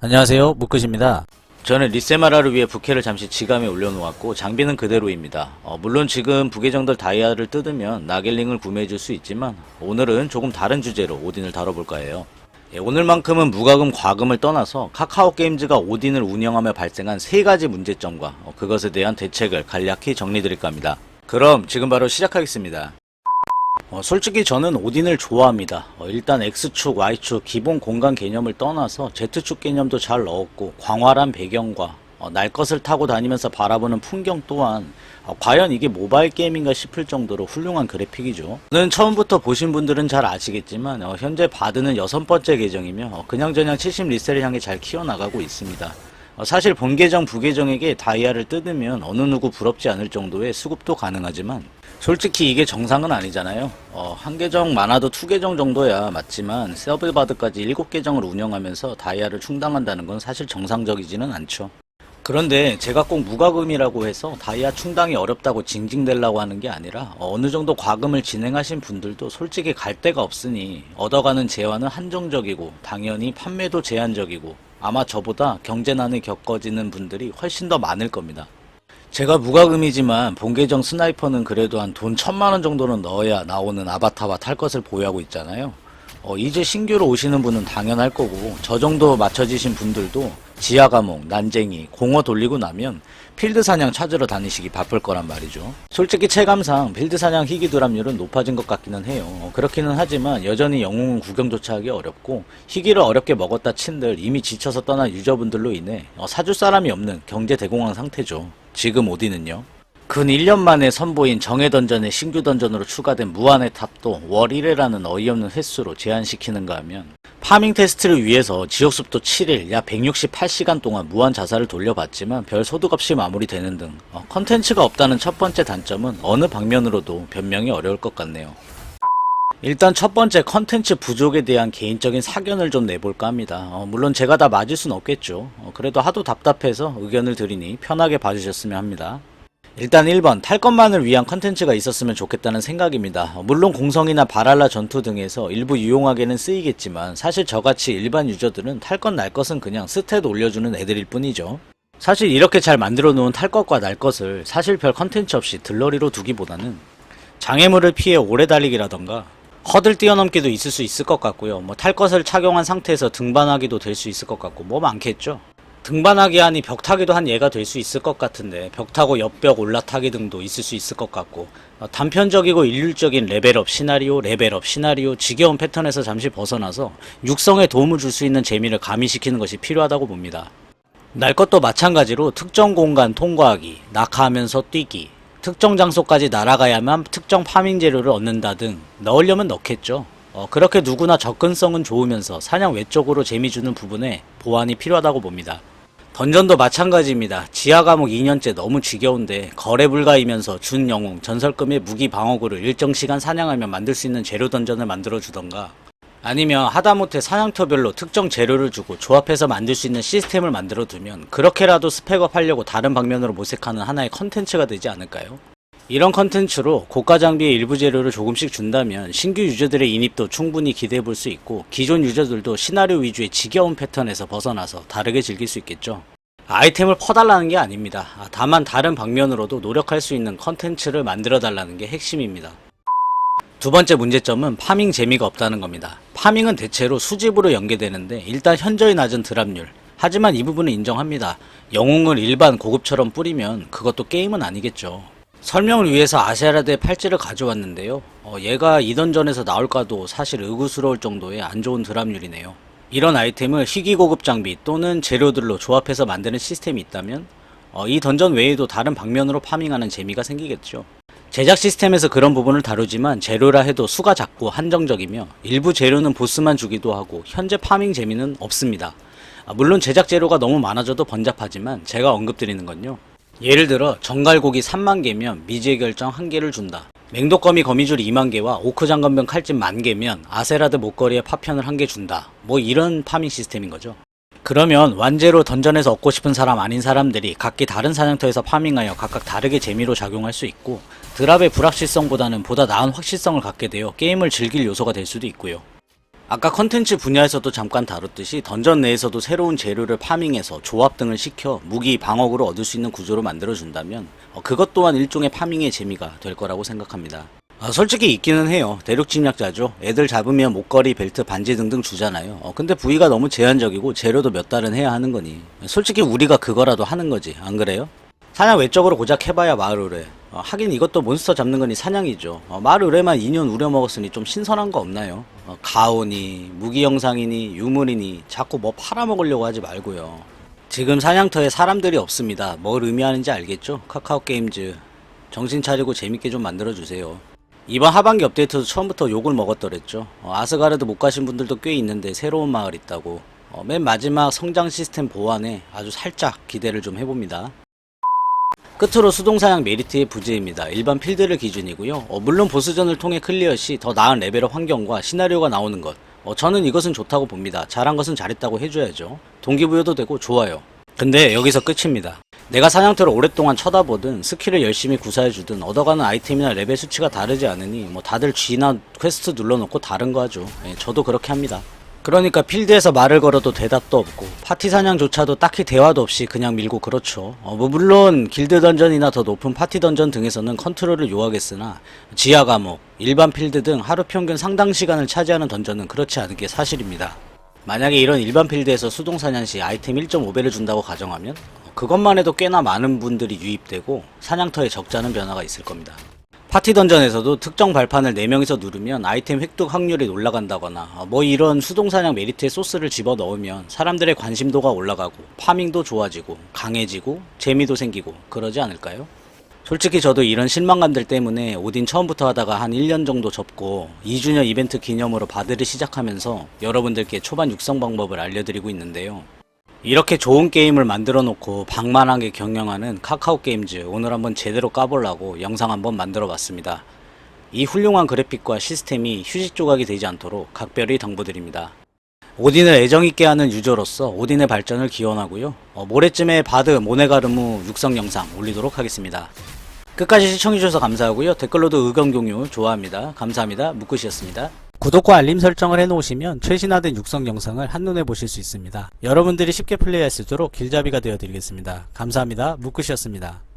안녕하세요. 무끝입니다. 저는 리세마라를 위해 부캐를 잠시 지감에 올려놓았고 장비는 그대로입니다. 어, 물론 지금 부계정들 다이아를 뜯으면 나겔링을 구매해줄 수 있지만 오늘은 조금 다른 주제로 오딘을 다뤄볼까 해요. 예, 오늘만큼은 무과금 과금을 떠나서 카카오 게임즈가 오딘을 운영하며 발생한 세 가지 문제점과 어, 그것에 대한 대책을 간략히 정리드릴까 합니다. 그럼 지금 바로 시작하겠습니다 어, 솔직히 저는 오딘을 좋아합니다. 어, 일단 X축, Y축 기본 공간 개념을 떠나서 Z축 개념도 잘 넣었고 광활한 배경과 어, 날 것을 타고 다니면서 바라보는 풍경 또한 어, 과연 이게 모바일 게임인가 싶을 정도로 훌륭한 그래픽이죠. 저는 처음부터 보신 분들은 잘 아시겠지만 어, 현재 바드는 여섯 번째 계정이며 어, 그냥저냥 70 리셀을 향해 잘 키워나가고 있습니다. 어, 사실 본 계정, 부계정에게 다이아를 뜯으면 어느 누구 부럽지 않을 정도의 수급도 가능하지만 솔직히 이게 정상은 아니잖아요. 어, 한 계정 많아도 두 계정 정도야 맞지만 서브바드까지 일곱 계정을 운영하면서 다이아를 충당한다는 건 사실 정상적이지는 않죠. 그런데 제가 꼭 무과금이라고 해서 다이아 충당이 어렵다고 징징대려고 하는 게 아니라 어느 정도 과금을 진행하신 분들도 솔직히 갈 데가 없으니 얻어가는 재화는 한정적이고 당연히 판매도 제한적이고 아마 저보다 경제난을 겪어지는 분들이 훨씬 더 많을 겁니다. 제가 무과금이지만 본계정 스나이퍼는 그래도 한 돈 천만 원 정도는 넣어야 나오는 아바타와 탈 것을 보유하고 있잖아요. 어, 이제 신규로 오시는 분은 당연할 거고 저 정도 맞춰지신 분들도 지하 과목, 난쟁이, 공어 돌리고 나면 필드 사냥 찾으러 다니시기 바쁠 거란 말이죠. 솔직히 체감상 필드 사냥 희귀 드랍률은 높아진 것 같기는 해요. 어, 그렇기는 하지만 여전히 영웅은 구경조차 하기 어렵고 희귀를 어렵게 먹었다 친들 이미 지쳐서 떠난 유저분들로 인해 어, 사줄 사람이 없는 경제 대공황 상태죠. 지금 오디는요. 근 1년 만에 선보인 정해 던전의 신규 던전으로 추가된 무한의 탑도 월 1회라는 어이없는 횟수로 제한시키는가 하면 파밍 테스트를 위해서 지역습도 7일 약 168시간 동안 무한 자살을 돌려봤지만 별 소득 없이 마무리되는 등 어, 컨텐츠가 없다는 첫 번째 단점은 어느 방면으로도 변명이 어려울 것 같네요. 일단 첫 번째 컨텐츠 부족에 대한 개인적인 사견을 좀 내볼까 합니다. 어, 물론 제가 다 맞을 순 없겠죠. 어, 그래도 하도 답답해서 의견을 드리니 편하게 봐주셨으면 합니다. 일단 1번 탈 것만을 위한 컨텐츠가 있었으면 좋겠다는 생각입니다. 어, 물론 공성이나 바랄라 전투 등에서 일부 유용하게는 쓰이겠지만 사실 저같이 일반 유저들은 탈 것 날 것은 그냥 스탯 올려주는 애들일 뿐이죠. 사실 이렇게 잘 만들어 놓은 탈 것과 날 것을 사실 별 컨텐츠 없이 들러리로 두기보다는 장애물을 피해 오래 달리기라던가 허들 뛰어넘기도 있을 수 있을 것 같고요. 뭐 탈 것을 착용한 상태에서 등반하기도 될 수 있을 것 같고 뭐 많겠죠. 등반하기 하니 벽 타기도 한 예가 될 수 있을 것 같은데 벽 타고 옆벽 올라타기 등도 있을 수 있을 것 같고 어, 단편적이고 일률적인 레벨업 시나리오 레벨업 시나리오 지겨운 패턴에서 잠시 벗어나서 육성에 도움을 줄 수 있는 재미를 가미시키는 것이 필요하다고 봅니다. 날 것도 마찬가지로 특정 공간 통과하기, 낙하하면서 뛰기, 특정 장소까지 날아가야만 특정 파밍 재료를 얻는다 등 넣으려면 넣겠죠. 어, 그렇게 누구나 접근성은 좋으면서 사냥 외적으로 재미 주는 부분에 보완이 필요하다고 봅니다. 던전도 마찬가지입니다. 지하 과목 2년째 너무 지겨운데 거래 불가이면서 준 영웅, 전설금의 무기 방어구를 일정 시간 사냥하면 만들 수 있는 재료 던전을 만들어 주던가 아니면 하다못해 사냥터별로 특정 재료를 주고 조합해서 만들 수 있는 시스템을 만들어 두면 그렇게라도 스펙업 하려고 다른 방면으로 모색하는 하나의 컨텐츠가 되지 않을까요? 이런 컨텐츠로 고가 장비의 일부 재료를 조금씩 준다면 신규 유저들의 인입도 충분히 기대해 볼 수 있고 기존 유저들도 시나리오 위주의 지겨운 패턴에서 벗어나서 다르게 즐길 수 있겠죠. 아이템을 퍼달라는 게 아닙니다. 아, 다만 다른 방면으로도 노력할 수 있는 컨텐츠를 만들어 달라는 게 핵심입니다. 두 번째 문제점은 파밍 재미가 없다는 겁니다. 파밍은 대체로 수집으로 연계되는데 일단 현저히 낮은 드랍률. 하지만 이 부분은 인정합니다. 영웅을 일반 고급처럼 뿌리면 그것도 게임은 아니겠죠. 설명을 위해서 아시아라드의 팔찌를 가져왔는데요. 어, 얘가 이던전에서 나올까도 사실 의구스러울 정도의 안 좋은 드랍률이네요. 이런 아이템을 희귀 고급 장비 또는 재료들로 조합해서 만드는 시스템이 있다면 어, 이 던전 외에도 다른 방면으로 파밍하는 재미가 생기겠죠. 제작 시스템에서 그런 부분을 다루지만 재료라 해도 수가 작고 한정적이며 일부 재료는 보스만 주기도 하고 현재 파밍 재미는 없습니다. 아, 물론 제작 재료가 너무 많아져도 번잡하지만 제가 언급드리는 건요. 예를 들어 정갈고기 3만 개면 미지의 결정 1개를 준다. 맹독거미 거미줄 2만 개와 오크 장건병 칼집 만 개면 아세라드 목걸이에 파편을 1개 준다. 뭐 이런 파밍 시스템인 거죠. 그러면 완제로 던전에서 얻고 싶은 사람 아닌 사람들이 각기 다른 사냥터에서 파밍하여 각각 다르게 재미로 작용할 수 있고 드랍의 불확실성보다는 보다 나은 확실성을 갖게 되어 게임을 즐길 요소가 될 수도 있고요. 아까 컨텐츠 분야에서도 잠깐 다뤘듯이 던전 내에서도 새로운 재료를 파밍해서 조합 등을 시켜 무기 방어구를 얻을 수 있는 구조로 만들어준다면 어, 그것 또한 일종의 파밍의 재미가 될 거라고 생각합니다. 아, 솔직히 있기는 해요. 대륙 침략자죠. 애들 잡으면 목걸이, 벨트, 반지 등등 주잖아요. 어, 근데 부위가 너무 제한적이고 재료도 몇 달은 해야 하는 거니. 솔직히 우리가 그거라도 하는 거지. 안 그래요? 사냥 외적으로 고작 해봐야 마을 의뢰. 어, 하긴 이것도 몬스터 잡는 거니 사냥이죠. 어, 마을 의뢰만 2년 우려먹었으니 좀 신선한 거 없나요? 어, 가오니, 무기 영상이니, 유물이니 자꾸 뭐 팔아먹으려고 하지 말고요. 지금 사냥터에 사람들이 없습니다. 뭘 의미하는지 알겠죠? 카카오 게임즈. 정신 차리고 재밌게 좀 만들어주세요. 이번 하반기 업데이트도 처음부터 욕을 먹었더랬죠. 어, 아스가르드 못 가신 분들도 꽤 있는데 새로운 마을 있다고. 어, 맨 마지막 성장 시스템 보완에 아주 살짝 기대를 좀 해봅니다. 끝으로 수동사냥 메리트의 부재입니다. 일반 필드를 기준이고요. 어, 물론 보스전을 통해 클리어 시 더 나은 레벨의 환경과 시나리오가 나오는 것. 어, 저는 이것은 좋다고 봅니다. 잘한 것은 잘했다고 해줘야죠. 동기부여도 되고 좋아요. 근데 여기서 끝입니다. 내가 사냥터를 오랫동안 쳐다보든 스킬을 열심히 구사해주든 얻어가는 아이템이나 레벨 수치가 다르지 않으니 뭐 다들 G나 퀘스트 눌러놓고 다른 거 하죠. 예, 저도 그렇게 합니다. 그러니까 필드에서 말을 걸어도 대답도 없고 파티 사냥조차도 딱히 대화도 없이 그냥 밀고 그렇죠. 어, 뭐 물론 길드 던전이나 더 높은 파티 던전 등에서는 컨트롤을 요하겠으나 지하 감옥, 일반 필드 등 하루 평균 상당 시간을 차지하는 던전은 그렇지 않은 게 사실입니다. 만약에 이런 일반 필드에서 수동 사냥 시 아이템 1.5배를 준다고 가정하면 어, 그것만 해도 꽤나 많은 분들이 유입되고 사냥터에 적잖은 변화가 있을 겁니다. 파티 던전에서도 특정 발판을 4명이서 누르면 아이템 획득 확률이 올라간다거나 어, 뭐 이런 수동사냥 메리트의 소스를 집어넣으면 사람들의 관심도가 올라가고 파밍도 좋아지고 강해지고 재미도 생기고 그러지 않을까요? 솔직히 저도 이런 실망감들 때문에 오딘 처음부터 하다가 한 1년 정도 접고 2주년 이벤트 기념으로 바드를 시작하면서 여러분들께 초반 육성 방법을 알려드리고 있는데요. 이렇게 좋은 게임을 만들어 놓고 방만하게 경영하는 카카오 게임즈 오늘 한번 제대로 까보려고 영상 한번 만들어 봤습니다. 이 훌륭한 그래픽과 시스템이 휴식 조각이 되지 않도록 각별히 당부드립니다. 오딘을 애정있게 하는 유저로서 오딘의 발전을 기원하고요. 어, 모레쯤에 바드 모네가르무 육성 영상 올리도록 하겠습니다. 끝까지 시청해주셔서 감사하고요. 댓글로도 의견 공유 좋아합니다. 감사합니다. 묵굿이었습니다. 구독과 알림 설정을 해놓으시면 최신화된 육성 영상을 한눈에 보실 수 있습니다. 여러분들이 쉽게 플레이할 수 있도록 길잡이가 되어드리겠습니다. 감사합니다. 묵굿이었습니다.